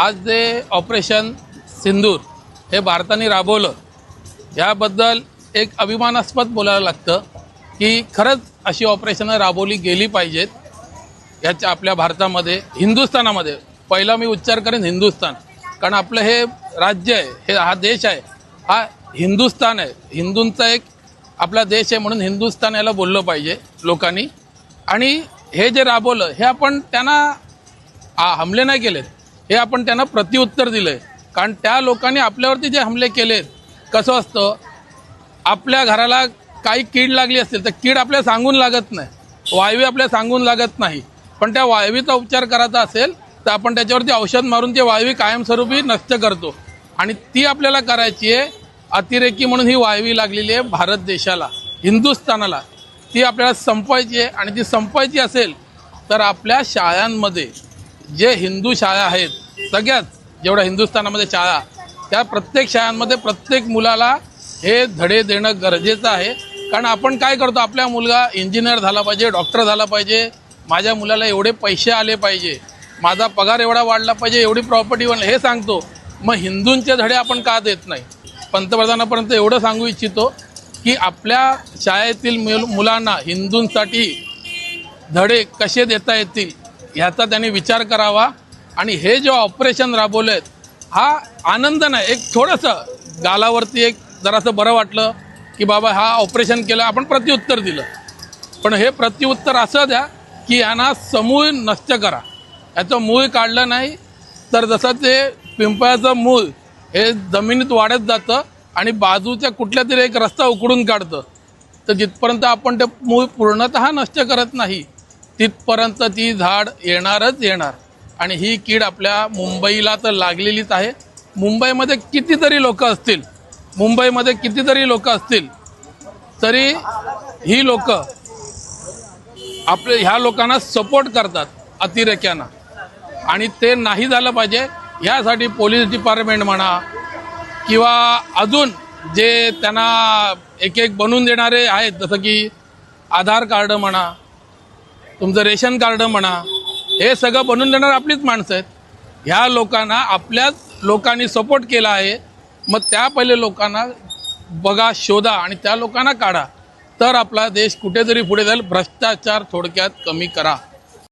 आज जे ऑपरेशन सिंदूर हे भारताने राबवलं याबद्दल एक अभिमानास्पद बोलायला लागतं की खरंच अशी ऑपरेशनं राबवली गेली पाहिजेत. याच्या आपल्या भारतामध्ये हिंदुस्थानामध्ये पहिला मी उच्चार करेन हिंदुस्थान कारण आपलं हे राज्य आहे हे हा देश आहे हा हिंदुस्थान आहे. हिंदूंचा एक आपला देश आहे म्हणून हिंदुस्थान याला बोललं पाहिजे लोकांनी. आणि हे जे राबवलं हे आपण त्यांना हमले नाही केलेत. हे आपण त्यांना प्रतिउत्तर दिलं आहे कारण त्या लोकांनी आपल्यावरती जे हमले केलेत कसं असतं आपल्या घराला काही कीड लागली असेल तर कीड आपल्या सांगून लागत नाही. वायवी आपल्या सांगून लागत नाही. पण त्या वायवीचा उपचार करायचा असेल तर आपण त्याच्यावरती औषध मारून ते वायवी कायमस्वरूपी नष्ट करतो. आणि ती आपल्याला करायची आहे अतिरेकी म्हणून ही वायवी लागलेली आहे भारत देशाला हिंदुस्थानाला. ती आपल्याला संपवायची आहे. आणि ती संपवायची असेल तर आपल्या शाळांमध्ये जे हिंदू शाळा आहेत सगळ्याच जेवढ्या हिंदुस्थानामध्ये शाळा त्या प्रत्येक शाळांमध्ये प्रत्येक मुलाला हे धडे देणं गरजेचं आहे. कारण आपण काय करतो आपल्या मुलगा इंजिनियर झाला पाहिजे डॉक्टर झाला पाहिजे माझ्या मुलाला एवढे पैसे आले पाहिजे माझा पगार एवढा वाढला पाहिजे एवढी प्रॉपर्टी वाढली हे सांगतो. मग हिंदूंचे धडे आपण का देत नाही? पंतप्रधानापर्यंत एवढं सांगू इच्छितो की आपल्या शाळेतील मुलांना हिंदूंसाठी धडे कसे देता येतील? ह्याचा त्यांनी विचार करावा. आणि हे जे ऑपरेशन राबवलं आहेत हा आनंद नाही. एक थोडंसं गालावरती एक जरासं बरं वाटलं की बाबा हा ऑपरेशन केलं आपण प्रत्युत्तर दिलं. पण हे प्रत्युत्तर असं द्या की यांना समूळ नष्ट करा. याचं मूळ काढलं नाही तर जसं ते पिंपळाचं मूळ हे जमिनीत वाढत जातं आणि बाजूच्या कुठल्या तरी एक रस्ता उकडून काढतं. तर जिथपर्यंत आपण ते मूळ पूर्णतः नष्ट करत नाही तिथपर्यंत ती झाड येणारच येणार. आणि ही कीड आपल्या मुंबईला तर लागलेलीच आहे. मुंबईमध्ये कितीतरी लोक असतील मुंबईमध्ये कितीतरी लोक असतील तरी ही लोक आपले ह्या लोकांना सपोर्ट करतात अतिरेक्यांना. आणि ते नाही झालं पाहिजे ह्यासाठी पोलीस डिपार्टमेंट म्हणा किंवा अजून जे त्यांना एक एक बनवून देणारे आहेत जसं की आधार कार्ड म्हणा तुमचं रेशन कार्ड म्हणा हे सगळं बनवून देणार आपलीच माणसं आहेत. ह्या लोकांना आपल्याच लोकांनी सपोर्ट केला आहे. मग त्या पहिले लोकांना बघा शोधा आणि त्या लोकांना काढा. तर आपला देश कुठेतरी पुढे जाईल. भ्रष्टाचार थोडक्यात कमी करा.